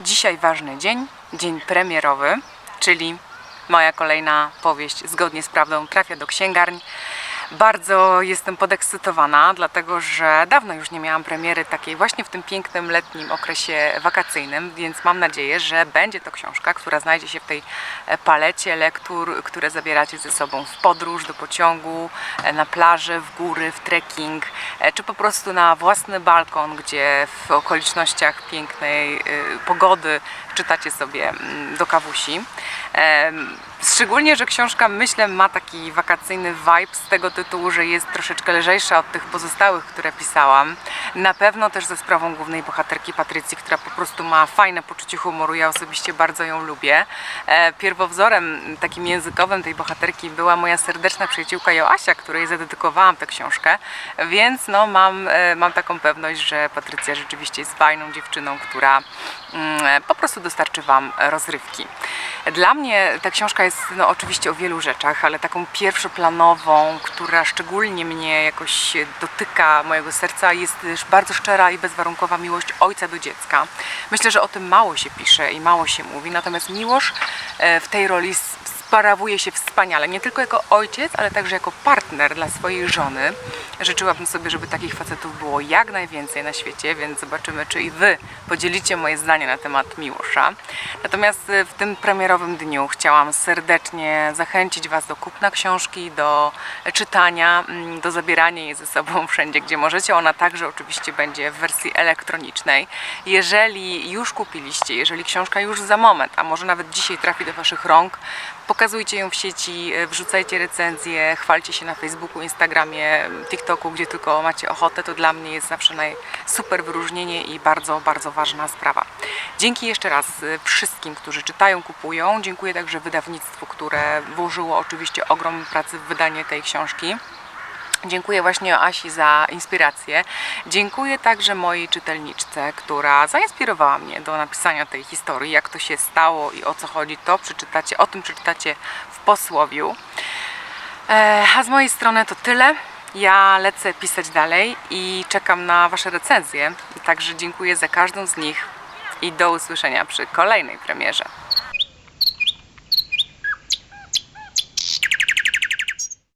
Dzisiaj ważny dzień, dzień premierowy, czyli moja kolejna powieść zgodnie z prawdą trafia do księgarni. Bardzo jestem podekscytowana, dlatego że dawno już nie miałam premiery takiej właśnie w tym pięknym letnim okresie wakacyjnym, więc mam nadzieję, że będzie to książka, która znajdzie się w tej e, palecie lektur, które zabieracie ze sobą w podróż, do pociągu, e, na plażę, w góry, w trekking, e, czy po prostu na własny balkon, gdzie w okolicznościach pięknej e, pogody czytacie sobie mm, do kawusi. Szczególnie, że książka myślę ma taki wakacyjny vibe z tego tytułu, że jest troszeczkę lżejsza od tych pozostałych, które pisałam. Na pewno też ze sprawą głównej bohaterki Patrycji, która po prostu ma fajne poczucie humoru. Ja osobiście bardzo ją lubię. E, Pierwowzorem takim językowym tej bohaterki była moja serdeczna przyjaciółka Joasia, której zadedykowałam tę książkę, więc no mam, e, mam taką pewność, że Patrycja rzeczywiście jest fajną dziewczyną, która mm, po prostu dostarczy Wam rozrywki. Dla mnie ta książka jest no, oczywiście o wielu rzeczach, ale taką pierwszoplanową, która szczególnie mnie jakoś dotyka mojego serca, jest bardzo szczera i bezwarunkowa miłość ojca do dziecka. Myślę, że o tym mało się pisze i mało się mówi, natomiast Miłosz e, w tej roli sprawuje się wspaniale, nie tylko jako ojciec, ale także jako partner dla swojej żony. Życzyłabym sobie, żeby takich facetów było jak najwięcej na świecie, więc zobaczymy, czy i Wy podzielicie moje zdanie na temat Miłosza. Natomiast e, w tym premierowym dniu chciałam serdecznie zachęcić Was do kupna książki, do czytania, mm, do zabierania jej ze sobą wszędzie, gdzie możecie. Ona także oczywiście będzie w wersji elektronicznej. Jeżeli już kupiliście, jeżeli książka już za moment, a może nawet dzisiaj trafi do Waszych rąk, pokazujcie ją w sieci, e, wrzucajcie recenzje, chwalcie się na Facebooku, Instagramie, TikToku, gdzie tylko macie ochotę. To dla mnie jest zawsze naj super wyróżnienie i bardzo, bardzo ważna sprawa. Dzięki jeszcze raz e, wszystkim, którzy czytają, kupują. Dziękuję także wydawnictwu, które włożyło oczywiście ogrom pracy w wydanie tej książki. Dziękuję właśnie Asi za inspirację. Dziękuję także mojej czytelniczce, która zainspirowała mnie do napisania tej historii. Jak to się stało i o co chodzi, to przeczytacie, o tym przeczytacie w posłowiu. E, A z mojej strony to tyle. Ja lecę pisać dalej i czekam na Wasze recenzje. Także dziękuję za każdą z nich i do usłyszenia przy kolejnej premierze.